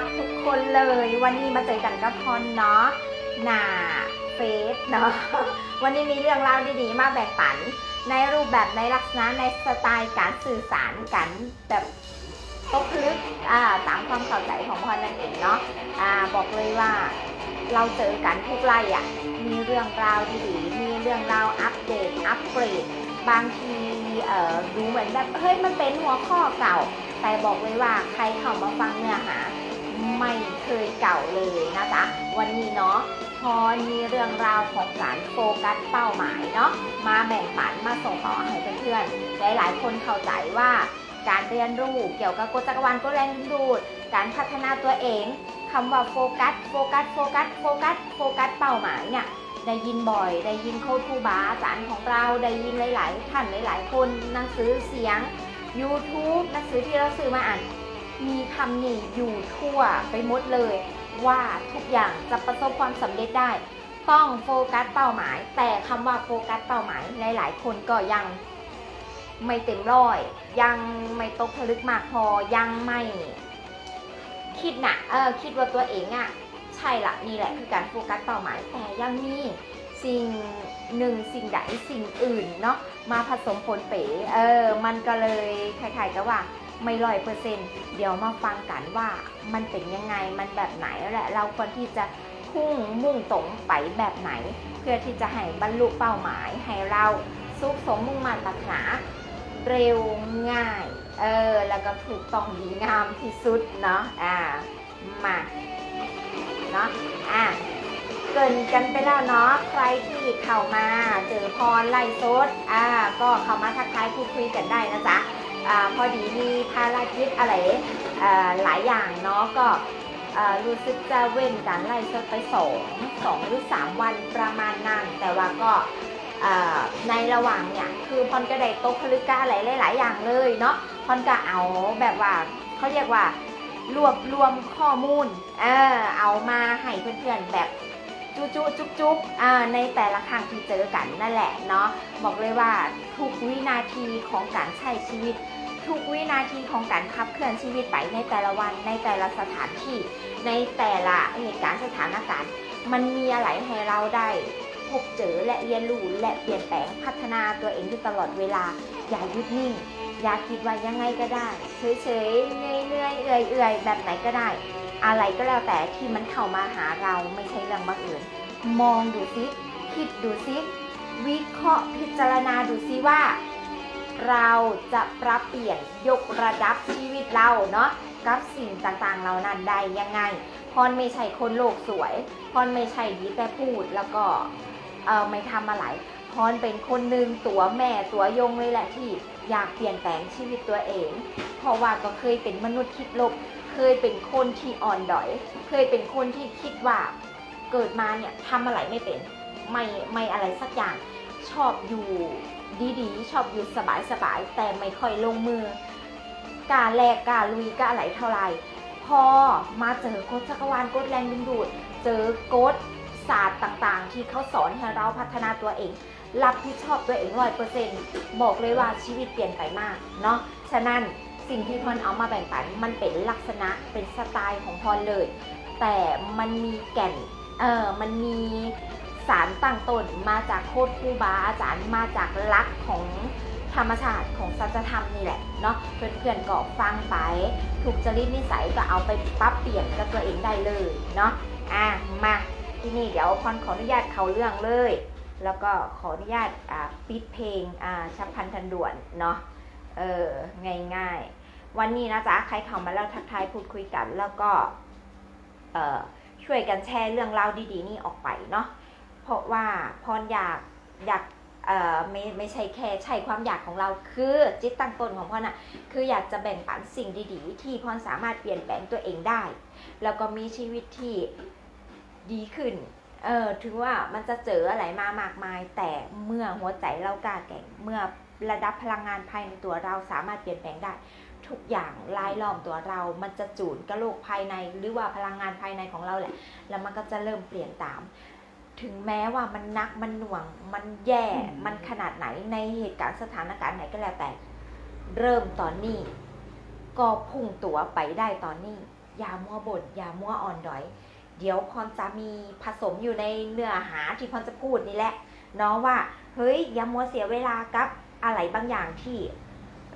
รับทุกคนเลยวันนี้มาเจอกันกับพรเนาะหน้าเฟซเนาะวันนี้มีเรื่องราวดีๆ มาแบ่งปัน ในรูปแบบในลักษณะในสไตล์การสื่อสารกันแบบตกลึกอ่าตามความเข้าใจของพรนั่นเองเนาะอ่าบอกเลยว่าเราเจอกันทุกไล่อะมีเรื่องราวดีๆมีเรื่องราวอัปเดตอัปเกรดบางทีเอ่อดูเหมือนแบบเฮ้ยมันเป็นหัวข้อเก่าแต่บอกเลยว่าใครเข้ามาฟังเนื้อหา ไม่เคยเก่าเลยนะจ๊ะวันนี้เนาะพอมีเรื่องราวของการโฟกัสเป้าหมายเนาะมาแบ่งปันมาส่งต่อให้เพื่อนๆหลายๆ คนเข้าใจว่าการเรียนรู้เกี่ยวกับกฎจักรวาลกฎแรงดูด การพัฒนาตัวเองคำว่าโฟกัสโฟกัสโฟกัสโฟกัสโฟกัสเป้าหมายเนี่ยได้ยินบ่อย ได้ยินโคทูบาอาจารย์ของเราได้ยินหลาย ๆ ท่านหลาย ๆ คนหนังสือเสียง YouTube หนังสือที่เราซื้อมาอ่าน มีคำนี้อยู่ทั่วไปหมดเลย ว่าทุกอย่างจะประสบความสำเร็จได้ ต้องโฟกัสเป้าหมาย แต่คำว่าโฟกัสเป้าหมายหลายๆ คนก็ยังไม่เต็มร้อย ยังไม่ตกผลึกมากพอยังไม่คิดนะเออคิดว่าตัวเองอะ่ะใช่ละนี่แหละคือการโฟกัสเป้าหมายแต่ยังมีสิ่งหนึ่งสิ่งใดสิ่งอื่นเนาะมาผสมผลเป๋เออมันก็เลยคล้ายๆกับว่า ไม่ร้อยเปอร์เซ็นต์เดี๋ยวมาฟังกันว่ามันเป็นยังไงมันแบบไหนและเราควรที่จะพุ่งมุ่งตรงไปแบบไหน เพื่อที่จะให้บรรลุเป้าหมายให้เราสุขสมมุ่งมั่นปรารถนาเร็วง่าย เออ แล้วก็ถูกต้องดีงามที่สุดเนาะอ่ามาเนาะอะเกินกันไปแล้วเนาะใครที่เข้ามาเจอพรไล่โซดอ่าก็เข้ามาทักทายพูดคุยกันได้นะจ๊ะ พอดีมีภารกิจอะไรหลายอย่างเนาะก็รู้สึกจะเว้นการไล่สดไปสองสองหรือสามวันประมาณนั้นแต่ว่าก็ในระหว่างเนี่ยคือพรก็ได้ตกผลึกกาอะไรหลาย ๆ อย่างเลยเนาะพรก็เอาแบบว่าเขาเรียกว่ารวบรวมข้อมูลเออเอามาให้เพื่อนๆแบบ จุจุจุกจุกอ่าในแต่ละครั้งที่เจอกันนั่นแหละเนาะบอกเลยว่าทุกวินาทีของการใช้ชีวิต ทุกวินาทีของการขับเคลื่อนชีวิตไปในแต่ละวันในแต่ละสถานที่ ในแต่ละเหตุการณ์สถานการณ์ มันมีอะไรให้เราได้พบเจอและเรียนรู้และเปลี่ยนแปลงพัฒนาตัวเองอยู่ตลอดเวลา อย่าหยุดนิ่ง อย่าคิดว่ายังไงก็ได้เฉยๆเนื่อยๆเอื่อยๆแบบไหนก็ได้ อะไรก็แล้วแต่ที่มันเข้ามาหาเราไม่ใช่เรื่องบังเอิญมองดูซิคิดดูซิ วิเคราะห์พิจารณาดูซิว่า เราจะปรับเปลี่ยนยกระดับชีวิตเราเนาะกับสิ่งต่างๆเหล่านั้นได้ยังไง พรไม่ใช่คนโลกสวย พรไม่ใช่ดีแต่พูดแล้วก็เออไม่ทำอะไร พรเป็นคนหนึ่งตัวแม่ตัวยงเลยแหละที่อยากเปลี่ยนแปลงชีวิตตัวเอง เพราะว่าก็เคยเป็นมนุษย์คิดลบ เคยเป็นคนที่อ่อนดอย เคยเป็นคนที่คิดว่าเกิดมาเนี่ยทำอะไรไม่เป็นไม่ไม่อะไรสักอย่างชอบอยู่ดีๆ ชอบอยู่สบายๆแต่ไม่ค่อยลงมือกล้าแลกกล้าลุยกล้าไหลเท่าไหร่พอมาเจอกฎจักรวาลกฎแรงดึงดูด เจอกฎศาสตร์ต่างๆ ที่เขาสอนให้เราพัฒนาตัวเอง รับผิดชอบตัวเองร้อยเปอร์เซ็นต์บอกเลยว่าชีวิตเปลี่ยนไปมากเนาะฉะนั้น สิ่งที่พรเอามาแบ่งปัน มันเป็นลักษณะเป็นสไตล์ของพรเลย แต่มันมีแก่นเออมันมีสารตั้งต้นมาจากโคตรคูบาอาจารย์มาจากลักษณ์ของธรรมชาติของสัจธรรมนี่แหละเนาะเพื่อนๆก็ฟังไป ถูกจริตนิสัยก็เอาไปปรับเปลี่ยนกับตัวเองได้เลยเนาะอะมาที่นี่เดี๋ยวพรขออนุญาตเขาเรื่องเลย แล้วก็ขออนุญาตอ่าปิดเพลงอ่าชับพันทันด่วนเนาะเออง่ายๆ วันนี้นะจ๊ะใครเข้ามาแล้วทักทายพูดคุยกัน แล้วก็ช่วยกันแชร์เรื่องราวดีๆ นี่ออกไปเนาะเพราะว่าพรอยากอยากไม่ไม่ใช่แค่ใช่ความอยากของเราคือจิตตั้งต้นของพรน่ะคืออยากจะแบ่งปันสิ่งดีๆ ที่พรสามารถเปลี่ยนแปลงตัวเองได้ แล้วก็มีชีวิตที่ดีขึ้นเออถึงว่ามันจะเจออะไรมามากมาย แต่เมื่อหัวใจเรากล้าแก่งเมื่อระดับพลังงานภายในตัวเราสามารถเปลี่ยนแปลงได้ ทุกอย่างรายล้อมตัวเรา มันจะจูนกับโลกภายใน หรือว่าพลังงานภายในของเราแหละ แล้วมันก็จะเริ่มเปลี่ยนตาม ถึงแม้ว่ามันนักมันหน่วง มันแย่ มันขนาดไหนในเหตุการณ์สถานการณ์ไหนก็แล้วแต่ เริ่มตอนนี้ ก็พุ่งตัวไปได้ตอนนี้ อย่ามัวบ่นอย่ามัวอ่อนดอย เดี๋ยวพรจะมีผสมอยู่ในเนื้อหาที่พรจะพูดนี่แหละเนาะว่า เฮ้ยอย่ามัวเสียเวลากับอะไรบางอย่างที่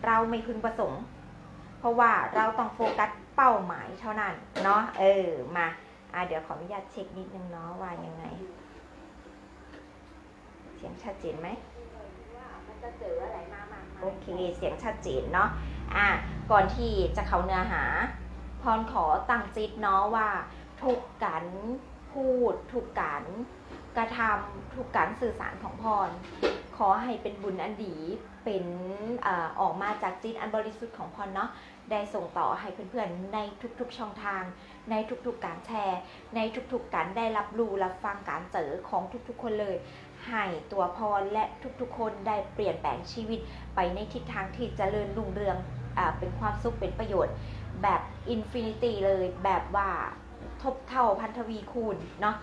เราไม่พึงประสงค์เพ ราะว่าเราต้องโฟกัสเป้าหมายเท่านั้นเนาะเออมาอะเดี๋ยวขออนุญาตเช็คนิดนึงเนาะว่ายังไง เสียงชัดเจนไหมโอเคเสียงชัดเจนเนาะอะก่อนที่จะเข้าเนื้อหา พรขอตั้งจิตเนาะว่า ทุกการพูดทุกการกระทำทุกการสื่อสารของพร ขอให้เป็นบุญอันดีเป็นอออกมาจากจิตอันบริสุทธิ์ของพรเนาะ ได้ส่งต่อให้เพื่อนๆในทุกๆช่องทาง ในทุกๆการแชร์ ในทุกๆการได้รับรู้รับฟังการเจอของทุกๆคนเลย ให้ตัวพรและทุกๆ คนได้เปลี่ยนแปลงชีวิตไปในทิศทางที่จเจริญรุ่งเรืองอเป็นความสุขเป็นประโยชน์ แบบอินฟินิตี้เลยแบบว่าทบเท่าพันธวีคูณเนาะ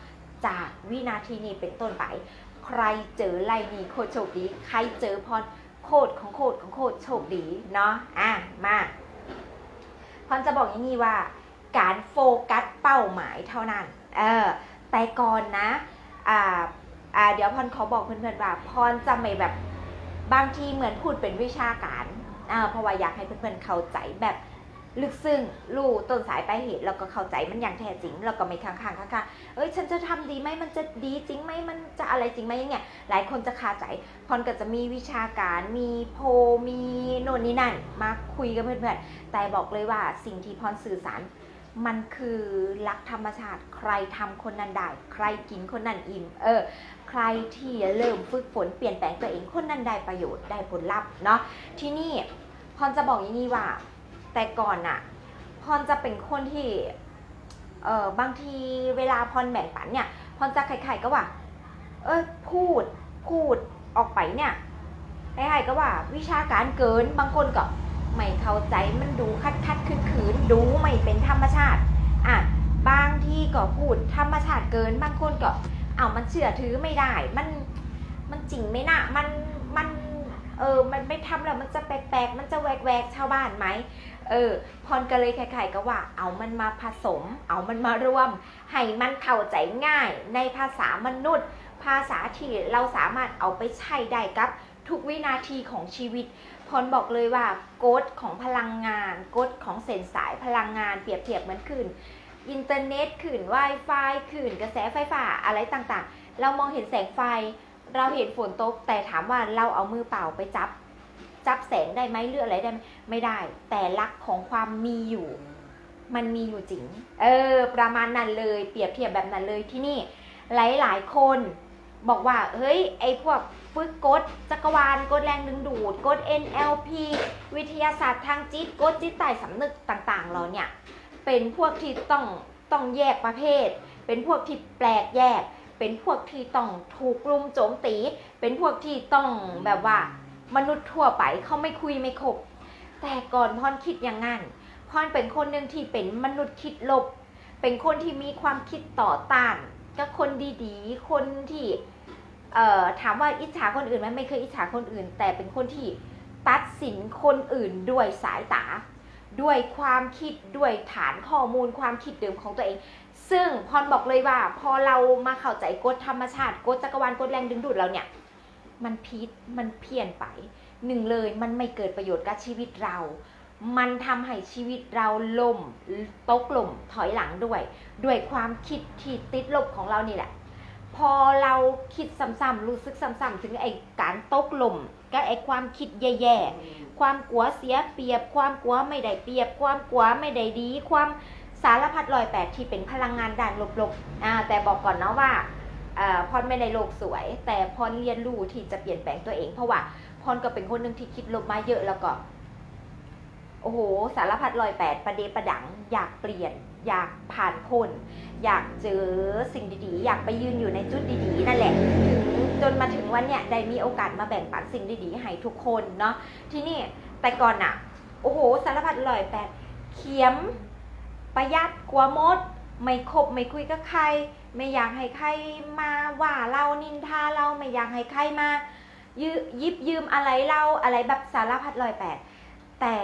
จากวินาทีนี้เป็นต้นไป ใครเจอไล่นี้โคตรโชคดี ใครเจอพรโคตรของโคตรของโคตรโชคดีเนาะอะมา พรจะบอกอย่างนี้ว่า การโฟกัสเป้าหมายเท่านั้น เออ แต่ก่อนนะ อ่า อ่า เดี๋ยวพรขอบอกเพื่อนๆว่าพรจะไม่แบบบางทีเหมือนพูดเป็นวิชาการ อ่า เพราะว่าอยากให้เพื่อนๆเข้าใจแบบ ลึกซึ้งรู้ต้นสายปลายเหตุแล้วก็เข้าใจมันอย่างแท้จริงแล้วก็ไม่ค้างๆค้างๆเอ้ยฉันจะทำดีไหมมันจะดีจริงไหมมันจะอะไรจริงไหมอย่างเงี้ยหลายคนจะคาใจพรก็จะมีวิชาการมีโพมีโน่นนี่นั่นมาคุยกับเพื่อนๆแต่บอกเลยว่าสิ่งที่พรสื่อสารมันคือรักธรรมชาติใครทำคนนั้นได้ ใครกินคนนั้นอิ่มเออ ใครที่เริ่มฝึกฝนเปลี่ยนแปลงตัวเองคนนั้นได้ประโยชน์ได้ผลลัพธ์เนาะที่นี่พรจะบอกอย่างนี้ว่า แต่ก่อนอะพรจะเป็นคนที่เออบางทีเวลาพรแบ่งปันเนี่ยพรจะไข่ๆก็ว่า เออพูดพูดออกไปเนี่ยไข่ๆก็ว่า วิชาการเกินบางคนก็ไม่เข้าใจมันดูคัดคัดคืนขืนดูไม่เป็นธรรมชาติอะบางที่ก็พูดธรรมชาติเกินบางคนก็เอามันเชื่อถือไม่ได้ มันมันจริงไหมนะมันมันเออมันไม่ทำแล้วมันจะแปลกๆมันจะแหวกๆชาวบ้านไหม เออพรก็เลยคล้ายๆก็ว่า เอามันมาผสม เอามันมารวม ให้มันเข้าใจง่ายในภาษามนุษย์ ภาษาที่เราสามารถเอาไปใช้ได้กับทุกวินาทีของชีวิต พรบอกเลยว่ากฎของพลังงานกฎของเส้นสายพลังงานเปรียบเทียบเหมือนขึ้นอินเทอร์เน็ตขึ้น Wi-Fi ขึ้นกระแสไฟฟ้าอะไรต่างๆ เรามองเห็นแสงไฟ เราเห็นฝนตก แต่ถามว่าเราเอามือเปล่าไปจับ จับแสงได้ไหมหรืออะไรได้ไหมไม่ได้ แต่ลักของความมีอยู่ มันมีอยู่จริง เออ ประมาณนั้นเลย เปรียบเทียบแบบนั้นเลยที่นี่ หลายๆคนบอกว่า เฮ้ย ไอพวกฝึกกฎจักรวาลกฎแรงดึงดูดกฎ NLP วิทยาศาสตร์ทางจิตกฎจิตใต้สำนึกต่างๆเราเนี่ย เป็นพวกที่ต้องต้องแยกประเภท เป็นพวกที่แปลกแยก เป็นพวกที่ต้องถูกลุมโจมตี เป็นพวกที่ต้องแบบว่า มนุษย์ทั่วไปเขาไม่คุยไม่คบ แต่ก่อนพรคิดอย่างนั้นพรเป็นคนหนึ่งที่เป็นมนุษย์คิดลบ เป็นคนที่มีความคิดต่อต้านกับคนดีๆ คนที่เอ่อถามว่าอิจฉาคนอื่นไหมไม่เคยอิจฉาคนอื่น แต่เป็นคนที่ตัดสินคนอื่นด้วยสายตา ด้วยความคิดด้วยฐานข้อมูลความคิดเดิมของตัวเอง ซึ่งพรบอกเลยว่า พอเรามาเข้าใจกฎธรรมชาติกฎจักรวาลกฎแรงดึงดูดเราเนี่ย มันพิษมันเพี้ยนไป หนึ่งเลยมันไม่เกิดประโยชน์กับชีวิตเรา มันทำให้ชีวิตเราล่มตกล่มถอยหลังด้วย ด้วยความคิดที่ติดลบของเรานี่แหละ พอเราคิดซ้ำๆรู้สึกซ้ำๆถึงไอ้การตกหล่มกับไอ้ความคิดแย่ๆความกลัวเสียเปรียบ ความกลัวไม่ได้เปรียบ ความกลัวไม่ได้ดี ความสารพัดรอยแปดที่เป็นพลังงานด้านลบๆอ่าแต่บอกก่อนนะว่า พรไม่ได้โลกสวย แต่พรเรียนรู้ที่จะเปลี่ยนแปลงตัวเอง เพราะว่าพรก็เป็นคนหนึ่งที่คิดลบมาเยอะแล้วก็โอ้โห สารพัดรอยแปดประเดประดัง อยากเปลี่ยน อยากผ่านพ้นอยากเจอสิ่งดีๆ อยากไปยืนอยู่ในจุดดีๆ นั่นแหละ ถึงจนมาถึงวันเนี้ยได้มีโอกาสมาแบ่งปันสิ่งดีๆ ให้ทุกคนเนาะ ที่นี่แต่ก่อนอะโอ้โห สารพัดรอยแปดเขียม ประหยัดกลัวมด ไม่คบไม่คุยกับใคร ไม่อยากให้ใครมาว่าเรานินทาเราไม่อยากให้ใครมายืยิบยืมอะไรเราอะไรแบบสารพัดลอยแปดแต่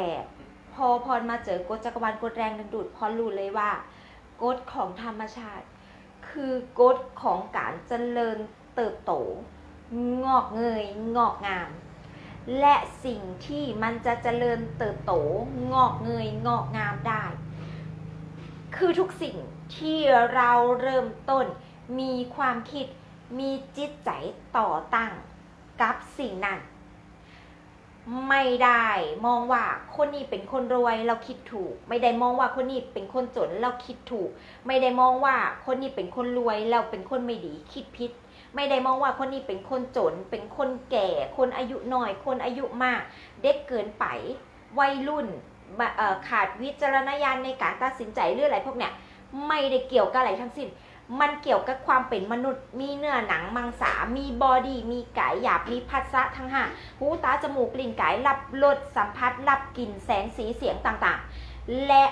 พอพรมาเจอกฎจักรวาลกฎแรงดึงดูดพรรู้เลยว่ากฎของธรรมชาติ คือกฎของการเจริญเติบโต งอกเงยงอกงาม และสิ่งที่มันจะเจริญเติบโตงอกเงยงอกงามได้ คือทุกสิ่ง ที่เราเริ่มต้น มีความคิดมีจิตใจต่อตั้งกับสิ่งนั้น ไม่ได้มองว่าคนนี้เป็นคนรวยเราคิดถูก ไม่ได้มองว่าคนนี้เป็นคนจนเราคิดถูก ไม่ได้มองว่าคนนี้เป็นคนรวยเราเป็นคนไม่ดีคิดพิษไม่ได้มองว่าคนนี้เป็นคนจน เป็นคนแก่ คนอายุน้อย คนอายุมาก เด็กเกินไป วัยรุ่นขาดวิจารณญาณในการตัดสินใจหรืออะไรพวกเนี้ย ไม่ได้เกี่ยวกับอะไรทั้งสิ้น มันเกี่ยวกับความเป็นมนุษย์ มีเนื้อหนังมังสา มีบอดี้ มีกายหยาบ มีพัสสะทั้งห้าหูตาจมูกกลิ่นกายรับรสสัมผัส รับกลิ่นแสงสีเสียงต่างๆ และ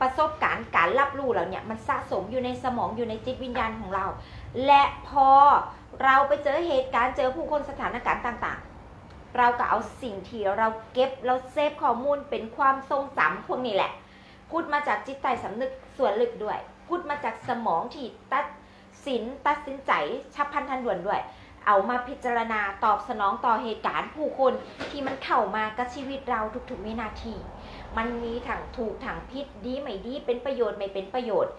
ประสบการณ์การรับรู้เหล่าเนี้มันสะสมอยู่ในสมองอยู่ในจิตวิญญาณของเรา และพอเราไปเจอเหตุการณ์เจอผู้คนสถานการณ์ต่างๆ เราก็เอาสิ่งที่เราเก็บเราเซฟข้อมูลเป็นความทรงจำพวกนี้แหละ พูดมาจากจิตใต้สำนึก ส่วนลึกด้วย พูดมาจากสมองที่ตัดสินตัดสินใจฉับพลันทันด่วนด้วย เอามาพิจารณาตอบสนองต่อเหตุการณ์ผู้คนที่มันเข้ามากับชีวิตเราทุกๆวินาที มันมีถังถูกถังพิษดีไม่ดีเป็นประโยชน์ไม่เป็นประโยชน์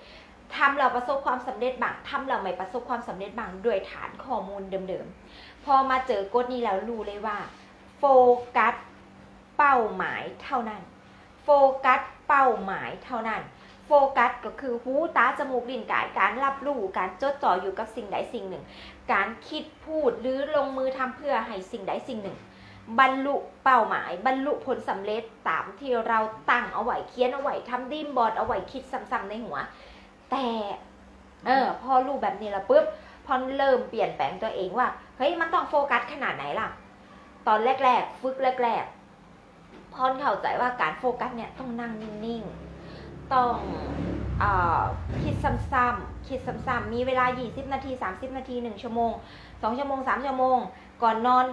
ทำเราประสบความสำเร็จบางทำเราไม่ประสบความสำเร็จบางด้วยฐานข้อมูลเดิมๆ พอมาเจอกฎนี้แล้วรู้เลยว่า โฟกัสเป้าหมายเท่านั้น โฟกัสเป้าหมายเท่านั้น กัสก็คือหูตาจมูกลิ้นกายการรับรู้การจดจ่ออยู่กับสิ่งใดสิ่งหนึ่ง การคิดพูดหรือลงมือทำเพื่อให้สิ่งใดสิ่งหนึ่ง บรรลุเป้าหมาย บรรลุผลสำเร็จตามที่เราตั้งเอาไว้เขียนเอาไว้ทำดีมบอร์ดเอาไว้คิดซ้ำๆในหัว แต่เออพอรู้แบบนี้แล้วปุ๊บพอเริ่มเปลี่ยนแปลงตัวเองว่าเฮ้ยมันต้องโฟกัสขนาดไหนล่ะ ตอนแรกๆ ฝึกแรกๆพอนเข้าใจว่าการโฟกัสเนี่ยต้องนั่งนิ่งๆ ต้องเออคิดซ้ำๆคิดซ้ำๆมีเวลา 20 นาที 30 นาที 1 ชั่วโมง 2 ชั่วโมง 3 ชั่วโมง ก่อนนอน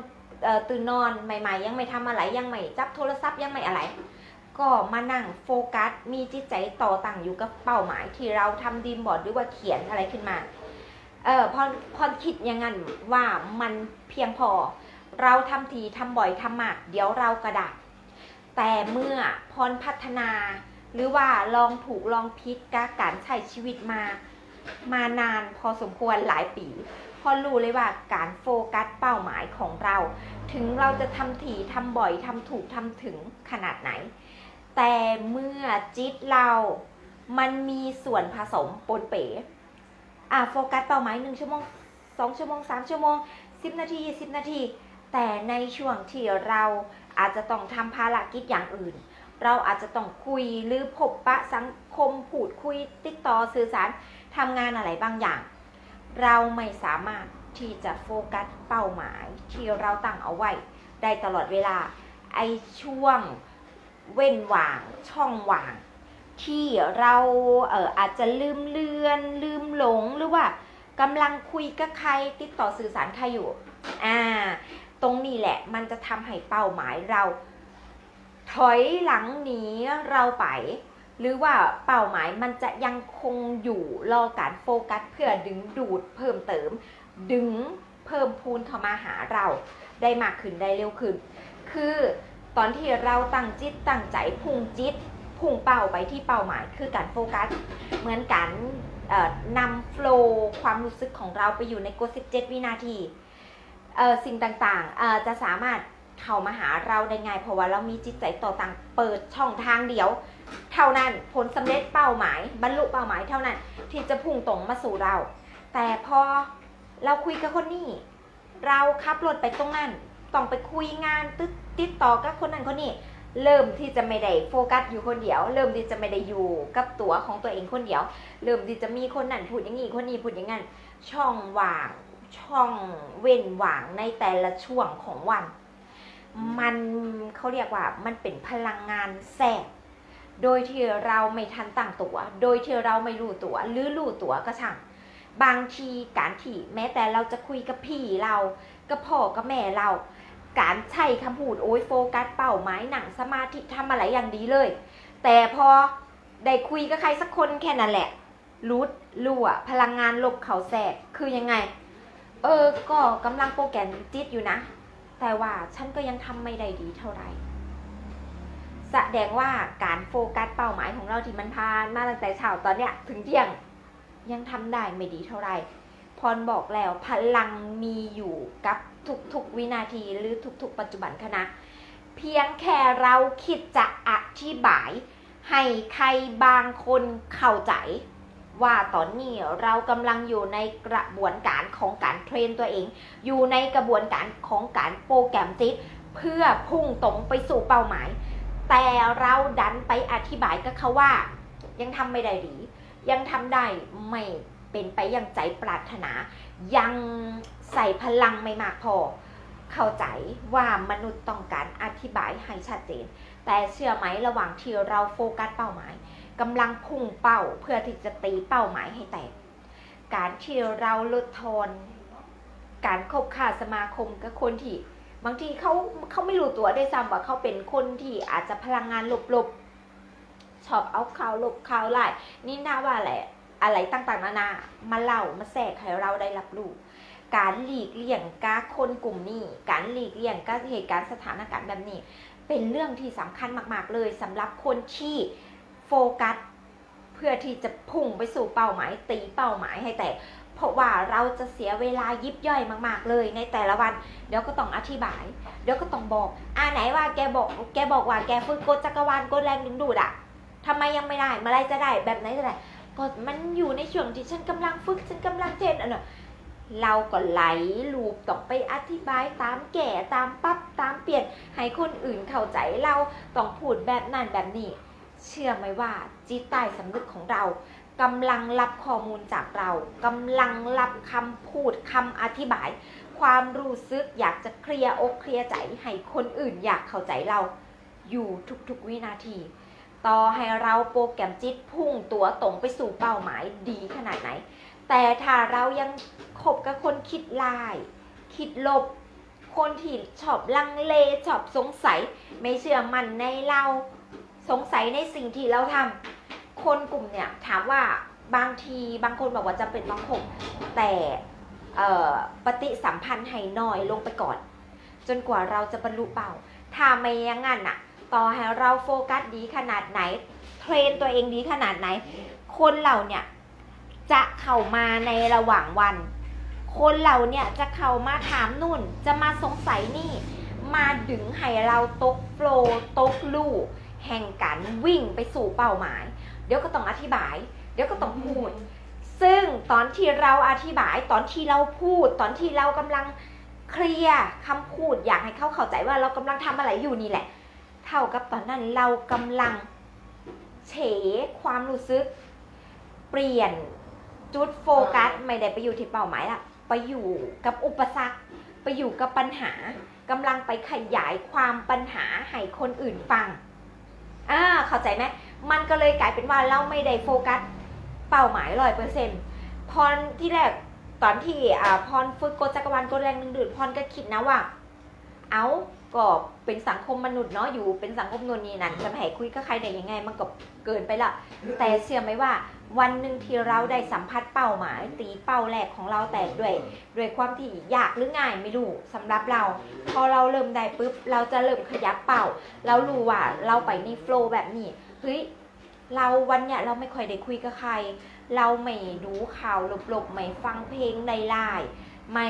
ออตื่นนอนใหม่ ๆ ยังไม่ทำอะไรยังไม่จับโทรศัพท์ยังไม่อะไร ก็มานั่งโฟกัส มีจิตใจต่อตั้งอยู่กับเป้าหมาย ที่เราทำดีมบอร์ดหรือว่าเขียนอะไรขึ้นมาเออพอพอคิดอย่างนั้นว่ามันเพียงพอ เราทำทีทำบ่อยทำมาก เดี๋ยวเรากระดับแต่เมื่อพรพัฒนา หรือว่าลองถูกลองพิษกับการใช้ชีวิตมามานานพอสมควรหลายปีพอรู้เลยว่าการโฟกัสเป้าหมายของเรา ถึงเราจะทำถี่ทำบ่อยทำถูกทำถึงขนาดไหน แต่เมื่อจิตเรา มันมีส่วนผสมปนเป๋อะโฟกัสเป้าหมายหนึ่งชั่วโมงสองชั่วโมงสามชั่วโมงสิบนาทีสิบนาที แต่ในช่วงที่เราอาจจะต้องทำภารกิจอย่างอื่น เราอาจจะต้องคุยหรือพบปะสังคมพูดคุยติดต่อสื่อสารทำงานอะไรบางอย่าง เราไม่สามารถที่จะโฟกัสเป้าหมายที่เราตั้งเอาไว้ ได้ตลอดเวลาไอช่วงเว้นว่างช่องว่าง ที่เราเอออาจจะลืมเลือน ลืมหลงหรือว่ากำลังคุยกับใครติดต่อสื่อสารใครอยู่อ่าตรงนี้แหละมันจะทำให้เป้าหมายเรา ถอยหลังหนีเราไป หรือว่าเป้าหมายมันจะยังคงอยู่รอการโฟกัสเพื่อดึงดูดเพิ่มเติม ดึงเพิ่มพูนเข้ามาหาเราได้มากขึ้นได้เร็วขึ้น คือตอนที่เราตั้งจิตตั้งใจพุ่งจิตพุ่งเป้าไปที่เป้าหมายคือการโฟกัส เหมือนการนำโฟล์ความรู้สึกของเราไปอยู่ในกด17 วินาทีสิ่งต่างๆจะสามารถ เข้ามาหาเราได้ง่ายเพราะว่าเรามีจิตใจต่อต่างเปิดช่องทางเดียว เท่านั้นผลสำเร็จเป้าหมาย บรรลุเป้าหมายเท่านั้น ที่จะพุ่งตรงมาสู่เรา แต่พอเราคุยกับคนนี้ เราขับรถไปตรงนั้นต้องไปคุยงานติดติดต่อกับคนนั้นคนนี้เริ่มที่จะไม่ได้โฟกัสอยู่คนเดียว เริ่มที่จะไม่ได้อยู่กับตัวของตัวเองคนเดียว เริ่มที่จะมีคนนั้นพูดอย่างนี้คนนี้พูดอย่างนั้นช่องว่างช่องเว้นว่างในแต่ละช่วงของวัน มันเขาเรียกว่ามันเป็นพลังงานแทรกโดยที่เราไม่ทันตั้งตัว โดยที่เราไม่รู้ตัว หรือรู้ตัวก็ช่าง บางทีการที่แม้แต่เราจะคุยกับพี่เรา กับพ่อกับแม่เรา การใช้คำพูดโอ้ยโฟกัสเป้าหมายหนังสมาธิทำอะไรอย่างดีเลย แต่พอได้คุยกับใครสักคนแค่นั้นแหละรูดรั่วพลังงานลบเขาแสกคือยังไง เออ ก็กำลังโปรแกรมจิตอยู่นะ แต่ว่าฉันก็ยังทำไม่ได้ดีเท่าไหร่แสดงว่าการโฟกัสเป้าหมายของเราที่มันผ่านมาตั้งแต่เช้าตอนเนี้ยถึงเที่ยงยังทำได้ไม่ดีเท่าไหร่พรบอกแล้วพลังมีอยู่กับทุกๆวินาทีหรือทุกๆ ปัจจุบันขณะเพียงแค่เราคิดจะอธิบาย ให้ใครบางคนเข้าใจ ว่าตอนนี้เรากำลังอยู่ในกระบวนการของการเทรนตัวเอง อยู่ในกระบวนการของการโปรแกรมจิต เพื่อพุ่งตรงไปสู่เป้าหมาย แต่เราดันไปอธิบายกับเขาว่า ยังทำไม่ได้ดียังทำได้ไม่เป็นไปอย่างใจปรารถนา ยังใส่พลังไม่มากพอ เข้าใจว่ามนุษย์ต้องการอธิบายให้ชัดเจน แต่เชื่อไหมระหว่างที่เราโฟกัสเป้าหมาย กำลังพุ่งเป้าเพื่อที่จะตีเป้าหมายให้แตก การที่เราลดทอนการคบค้าสมาคมกับคนที่ บางทีเขาเขาไม่รู้ตัวได้ซ้ำว่าเขาเป็นคนที่อาจจะพลังงานลบๆชอบเอาข่าวลบข่าวไล่นี่น่าว่าอะไรอะไรต่างๆนานามาเล่ามาแทรกให้เราได้รับรู้การหลีกเลี่ยงกาคนกลุ่มนี้ การหลีกเลี่ยงกาเหตุการณ์สถานการณ์แบบนี้ เป็นเรื่องที่สำคัญมาก ๆ เลยสำหรับคนที่ โฟกัส เพื่อที่จะพุ่งไปสู่เป้าหมายตีเป้าหมายให้แตกเพราะว่าเราจะเสียเวลายิบย่อยมาก ๆ เลยในแต่ละวัน เดี๋ยวก็ต้องอธิบาย เดี๋ยวก็ต้องบอกอ่าไหนว่าแกบอก แกบอกว่าแกฝึกกฎจักรวาลกฎแรงดึงดูดอะทำไมยังไม่ได้เมื่อไรจะได้แบบไหนจะได้ก็มันอยู่ในช่วงที่ฉันกำลังฝึกฉันกำลังเทรนอะเนอะเราก็ไหลลูปต้องไปอธิบายตามแก่ตามปั๊บตามเปลี่ยนให้คนอื่นเข้าใจเราต้องพูดแบบนั้นแบบนี้ เชื่อไหมว่าจิตใต้สำนึกของเรากำลังรับข้อมูลจากเรากำลังรับคำพูดคำอธิบาย ความรู้สึกอยากจะเคลียร์อกเคลียร์ใจให้คนอื่นอยากเข้าใจเราอยู่ทุกๆวินาที ต่อให้เราโปรแกรมจิตพุ่งตัวตรงไปสู่เป้าหมายดีขนาดไหน แต่ถ้าเรายังคบกับคนคิดลาย คิดลบ คนที่ชอบลังเลชอบสงสัย ไม่เชื่อมั่นในเรา สงสัยในสิ่งที่เราทำคนกลุ่มเนี่ยถามว่าบางทีบางคนบอกว่าจำเป็นต้องคบแต่ปฏิสัมพันธ์ให้น้อยลงไปก่อน จนกว่าเราจะบรรลุเป้าถ้าไม่อยังงั้นน่ะต่อให้เราโฟกัสดีขนาดไหน เทรนตัวเองดีขนาดไหน คนเราเนี่ยจะเข้ามาในระหว่างวัน คนเราเนี่ยจะเข้ามาถามนู่น จะมาสงสัยนี่ มาดึงให้เราตกโฟลตกลู่ แห่งการวิ่งไปสู่เป้าหมาย เดี๋ยวก็ต้องอธิบาย เดี๋ยวก็ต้องพูด ซึ่งตอนที่เราอธิบายตอนที่เราพูด ตอนที่เรากำลังเคลียร์คำพูดอยากให้เขาเข้าใจว่าเรากำลังทำอะไรอยู่นี่แหละ เท่ากับตอนนั้นเรากำลังเฉความรู้สึก เปลี่ยนจุดโฟกัสไม่ได้ไปอยู่ที่เป้าหมายละไปอยู่กับอุปสรรค ไปอยู่กับปัญหากำลังไปขยายความปัญหาให้คนอื่นฟัง อ่าเข้าใจไหมมันก็เลยกลายเป็นว่าเราไม่ได้โฟกัสเป้าหมายร้อยเปอร์เซ็นต์พรที่แรกตอนที่อ่าพรฝึกกฎจักรวาลกฎแรงดึงดูดพรก็คิดนะว่า เอา ก็เป็นสังคมมนุษย์เนาะอยู่เป็นสังคมนวลนี้นั่นจะไปให้คุยกับใครได้ยังไง มันก็เกินไปละแต่เชื่อไหมว่าวันหนึ่งที่เราได้สัมผัสเป้าหมาย ตีเป้าแรกของเราแต่ด้วยด้วยความที่ยากหรือง่ายไม่รู้สำหรับเรา พอเราเริ่มได้ปุ๊บเราจะเริ่มขยับเป้าเรารู้ว่าเราไปในโฟล์แบบนี้เฮ้ยเราวันเนี้ยเราไม่ค่อยได้คุยกับใคร เราไม่ดูข่าวหลบๆไม่ฟังเพลงในไลน์ไม่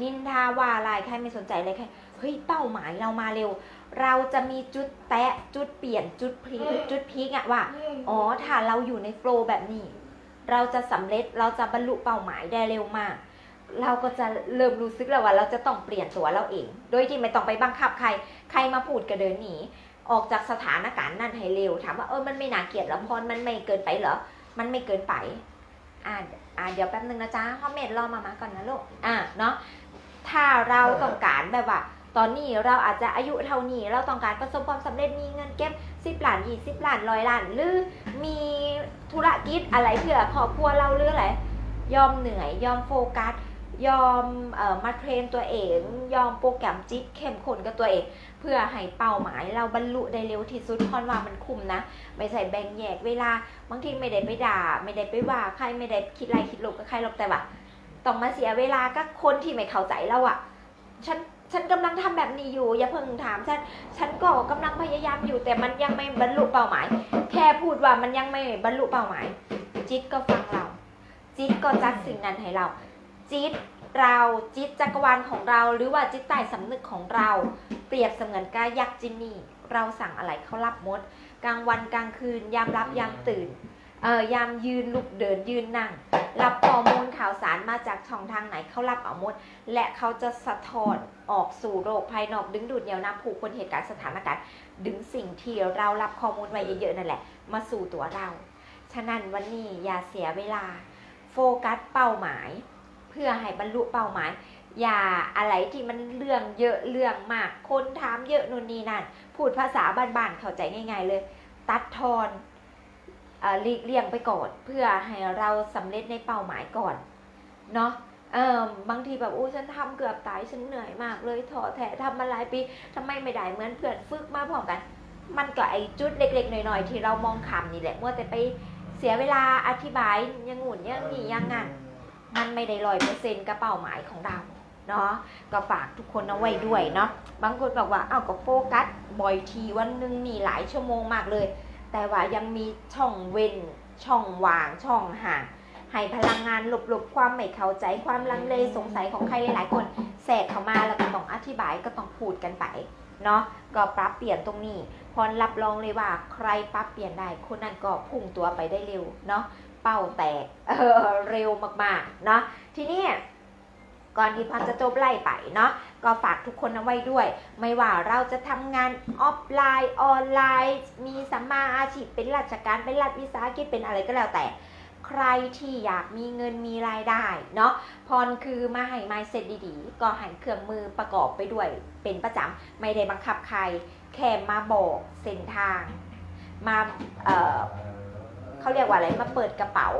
นินทาว่าอะไรใครไม่สนใจเลยใคร เฮ้ยเป้าหมายเรามาเร็ว เราจะมีจุดแตะจุดเปลี่ยนจุดพลิกจุดพีกอะว่าอ๋อถ้าเราอยู่ในโฟล์แบบนี้ เราจะสำเร็จเราจะบรรลุเป้าหมายได้เร็วมาก เราก็จะเริ่มรู้สึกแล้วว่า เราจะต้องเปลี่ยนตัวเราเอง โดยที่ไม่ต้องไปบังคับใคร ใครมาพูดก็เดินหนีออกจากสถานการณ์นั้นให้เร็ว ถามว่าเออมันไม่น่าเกลียดเหรอพรมันไม่เกินไปเหรอมันไม่เกินไปอ่าอ่าเดี๋ยวแป๊บนึงนะจ๊ะพ่อเมดรอมามาก่อนนะลูกอ่าเนาะถ้าเราต้องการแบบว่า ตอนนี้เราอาจจะอายุเท่านี้เราต้องการประสบความสำเร็จมีเงินเก็บสิบล้านยี่สิบล้านร้อยล้านหรือมีธุรกิจอะไรเพื่อครอบครัวเราหรืออะไรยอมเหนื่อยยอมโฟกัสยอมออมาเทรนตัวเอง ยอมโปรแกรมจิตเข้มข้นกับตัวเอง เพื่อให้เป้าหมายเราบรรลุได้เร็วที่สุดพอนว่ามันคุ้มนะ ไม่ใช่แบ่งแยกเวลา บางทีไม่ได้ไปด่า ไม่ได้ไปว่าใครไม่ได้คิดไรคิดลบกับใครหรอกแต่ว่าต้องมาเสียเวลากับคนที่ไม่เข้าใจเราอะฉัน ฉันกำลังทำแบบนี้อยู่ อย่าเพิ่งถามฉัน ฉันก็กำลังพยายามอยู่ แต่มันยังไม่บรรลุเป้าหมาย แค่พูดว่ามันยังไม่บรรลุเป้าหมาย จิตก็ฟังเรา จิตก็จัดสิ่งนั้นให้เรา จิตเราจิตจักรวาลของเรา หรือว่าจิตใต้สำนึกของเรา เปรียบเสมือนกายักษ์จินนี่ เราสั่งอะไรเขารับมด กลางวันกลางคืน ยามรับยามตื่น เอ่อยามยืนลุกเดินยืนนั่ง รับข้อมูลข่าวสารมาจากช่องทางไหนเขารับเอาหมด และเขาจะสะท้อนออกสู่โลกภายนอกดึงดูดเหนี่ยวนำผู้คนเหตุการณ์สถานการณ์ดึงสิ่งที่เรารับข้อมูลไว้เยอะๆนั่นแหละ มาสู่ตัวเรา ฉะนั้นวันนี้อย่าเสียเวลา โฟกัสเป้าหมาย เพื่อให้บรรลุเป้าหมาย อย่าอะไรที่มันเรื่องเยอะเรื่องมาก คนถามเยอะนู่นนี่นั่นพูดภาษาบ้านๆเข้าใจง่าย ๆ เลย ตัดทอน หลีกเลี่ยงไปก่อน เพื่อให้เราสำเร็จในเป้าหมายก่อนเนาะเออบางทีแบบอู้ฉันทำเกือบตายฉันเหนื่อยมากเลยท้อแท้ทำมาหลายปีทำไมไม่ได้เหมือนเพื่อนฝึกมาพร้อมกัน มันก็ไอจุดเล็ก ๆ หน่อยๆ ที่เรามองขำนี่แหละมัวแต่ไปเสียเวลาอธิบายยังงูนยังนี่ยังงั้นมันไม่ได้ร้อยเปอร์เซ็นต์กับเป้าหมายของเราเนาะก็ฝากทุกคนเอาไว้ด้วยเนาะบางคนบอกว่าอ้าวก็โฟกัสบ่อยทีวันหนึ่งมีหลายชั่วโมงมากเลย แต่ว่ายังมีช่องเว้น ช่องว่าง ช่องห่าง ให้พลังงานหลบๆ ความไม่เข้าใจ ความลังเลสงสัยของใครหลายๆ คนแทรกเข้ามาแล้วก็ต้องอธิบายก็ต้องพูดกันไปเนาะ ก็ปรับเปลี่ยนตรงนี้ พรรับรองเลยว่าใครปรับเปลี่ยนได้ คนนั้นก็พุ่งตัวไปได้เร็วเนาะ เป้าแตกเออเร็วมากๆ เนาะ ทีนี้ ก่อนที่พรจะจบไล่ไปเนาะก็ฝากทุกคนเอาไว้ด้วย ไม่ว่าเราจะทำงานออฟไลน์ออนไลน์ มีสัมมาอาชีพเป็นราชการเป็นรัฐวิสาหกิจเป็นอะไรก็แล้วแต่ใครที่อยากมีเงินมีรายได้เนาะพรคือมาให้ไมเซ็ตดีๆ ก็ให้เครื่องมือประกอบไปด้วยเป็นประจำไม่ได้บังคับใคร แค่มาบอกเส้นทาง มาเเขาเรียกว่าอะไรมาเปิดกระเป๋า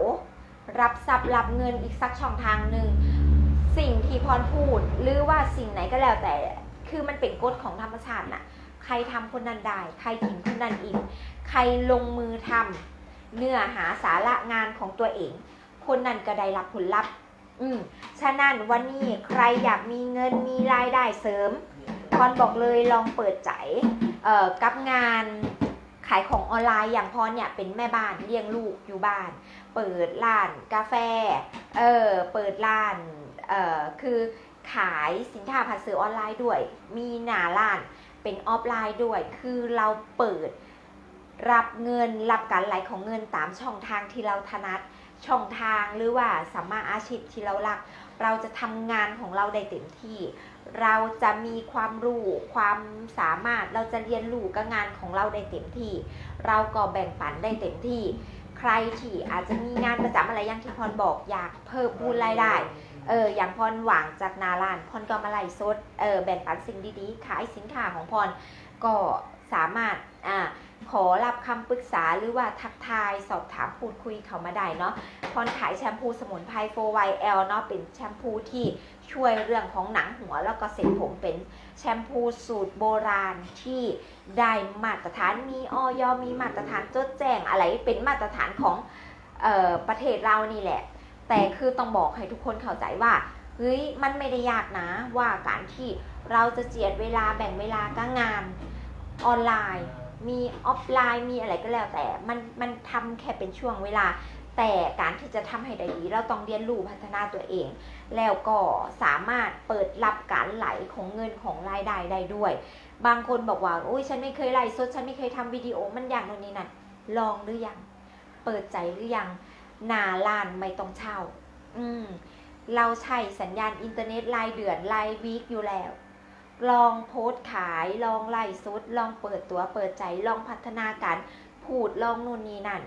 รับทรัพย์รับเงินอีกสักช่องทางหนึ่ง สิ่งที่พรพูดหรือว่าสิ่งไหนก็แล้วแต่ คือมันเป็นกฎของธรรมชาติน่ะ ใครทำคนนั้นได้ ใครถิ่นคนนั้นอิ่มใครลงมือทำเนื้อหาสาระงานของตัวเอง คนนั้นก็ได้รับผลลัพธ์ อืมฉะนั้นวันนี้ใครอยากมีเงินมีรายได้เสริมพรบอกเลยลองเปิดใจเอ่อกับงานขายของออนไลน์อย่างพรเนี่ยเป็นแม่บ้านเลี้ยงลูกอยู่บ้าน เปิดร้านกาแฟ เออเปิดร้าน คือขายสินค้าผ่านสื่อออนไลน์ด้วย มีหน้าร้านเป็นออฟไลน์ด้วย คือเราเปิดรับเงินรับการไหลของเงินตามช่องทางที่เราถนัดช่องทางหรือว่าสัมมาอาชีพที่เรารัก เราจะทำงานของเราได้เต็มที่ เราจะมีความรู้ความสามารถเราจะเรียนรู้กับงานของเราได้เต็มที่ เราก็แบ่งปันได้เต็มที่ ใครที่อาจจะมีงานประจำอะไรอย่างที่พรบอกอยากเพิ่มพูนรายได้ เอออย่างพรหวังจากนาลานพรก็มาไล่สดเออแบ่งปันสิ่งดีๆ ขายสินค้าของพรก็สามารถอ่าขอรับคำปรึกษาหรือว่าทักทายสอบถามพูดคุยเขามาได้เนาะพรขายแชมพูสมุนไพร 4YL เนาะเป็นแชมพูที่ช่วยเรื่องของหนังหัวแล้วก็เส้นผมเป็นแชมพูสูตรโบราณที่ได้มาตรฐานมีออยมีมาตรฐานจดแจ้งอะไรเป็นมาตรฐานของเออประเทศเรานี่แหละ แต่คือต้องบอกให้ทุกคนเข้าใจว่าเฮ้ยมันไม่ได้ยากนะว่าการที่เราจะเจียดเวลาแบ่งเวลากับงานออนไลน์ มีออฟไลน์มีอะไรก็แล้วแต่มันมันทำแค่เป็นช่วงเวลา แต่การที่จะทำให้ได้ดีเราต้องเรียนรู้พัฒนาตัวเอง แล้วก็สามารถเปิดรับการไหลของเงินของรายได้ได้ด้วย บางคนบอกว่าอุ้ยฉันไม่เคยไลฟ์สดฉันไม่เคยทำวิดีโอมันอย่างโน่นนี่นั่นลองหรือยัง เปิดใจหรือยัง หนาล้านไม่ต้องเช่า อืม เราใช้สัญญาณอินเทอร์เน็ตรายเดือนรายวีคอยู่แล้ว ลองโพสต์ขาย ลองไล่สดลองเปิดตัวเปิดใจ ลองพัฒนาการพูดลองนู่นนี่นั่น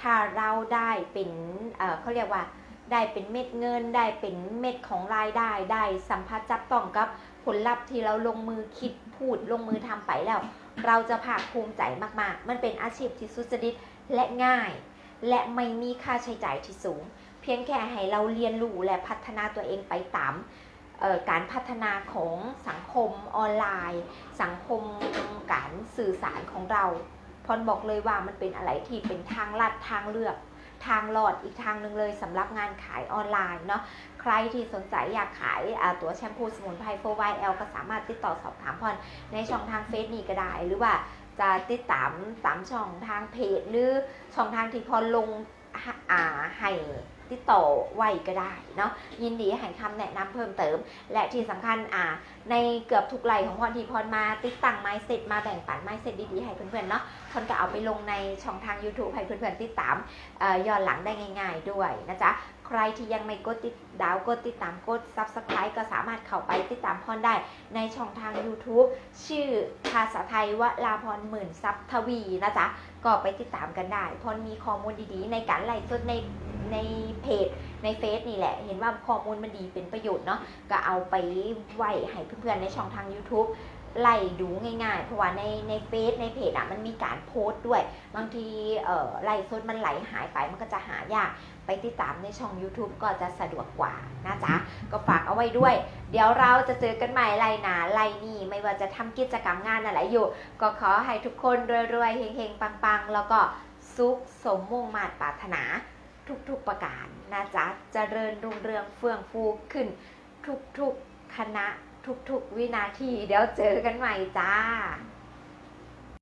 ถ้าเราได้เป็นเเขาเรียกว่า ได้เป็นเม็ดเงิน ได้เป็นเม็ดของรายได้ ได้สัมผัสจับต้องกับผลลัพธ์ที่เราลงมือคิดพูดลงมือทำไปแล้ว เราจะภาคภูมิใจมาก ๆ มันเป็นอาชีพที่สุจริตและง่าย และไม่มีค่าใช้จ่ายที่สูง เพียงแค่ให้เราเรียนรู้และพัฒนาตัวเองไปตามการพัฒนาของสังคมออนไลน์ สังคมการสื่อสารของเราพรบอกเลยว่ามันเป็นอะไรที่เป็นทางลัดทางเลือก ทางหลอดอีกทางหนึ่งเลยสำหรับงานขายออนไลน์เนาะใครที่สนใจอยากขายตัวแชมพูสมุนไพร 4YL ก็สามารถติดต่อสอบถามพรในช่องทางเฟซนี้ก็ได้ หรือว่า จะติดตามตามช่องทางเพจหรือช่องทางที่พรลงอ่าให้ติดต่อไว้ก็ได้เนาะยินดีให้คำแนะนำเพิ่มเติม และที่สำคัญอ่าในเกือบทุกไลฟ์ของพรที่พรมาติดตั้งไม้เสร็จมาแบ่งปันไม้เสร็จดีๆให้เพื่อนๆเนาะพรก็เอาไปลงในช่องทาง YouTube ให้เพื่อนๆติดตามอ่อย้อนหลังได้ง่าย ๆ ด้วยนะจ๊ะ ใครที่ยังไม่กดติดดาวกดติดตามกด Subscribe ก็สามารถเข้าไปติดตามพรได้ในช่องทาง YouTube ชื่อภาษาไทยวลาพรหมื่นซับทวีนะจ๊ะ ก็ไปติดตามกันได้ พรมีข้อมูลดีๆ ในการไลฟ์สดในในเพจในเฟซนี่แหละ เห็นว่าข้อมูลมันดีเป็นประโยชน์เนาะก็เอาไปไว้ให้เพื่อนๆในช่องทาง YouTube ไล่ดูง่ายๆ เพราะว่าในในเฟซในเพจอะมันมีการโพสต์ด้วย บางทีเอ่อไล่สดมันไหลหายไปมันก็จะหายาก ไปติดตามในช่อง YouTube ก็จะสะดวกกว่านะจ๊ะ ก็ฝากเอาไว้ด้วย เดี๋ยวเราจะเจอกันใหม่ไล่หนาไล่นี่ไม่ว่าจะทำกิจกรรมงานอะไรอยู่ ก็ขอให้ทุกคนรวยๆเฮงๆ ปังๆ แล้วก็สุขสมมุ่งมาตรปรารถนาทุกๆประการนะจ๊ะเจริญรุ่งเรืองเฟื่องฟูขึ้น ทุกๆคณะทุกๆวินาที เดี๋ยวเจอกันใหม่จ้า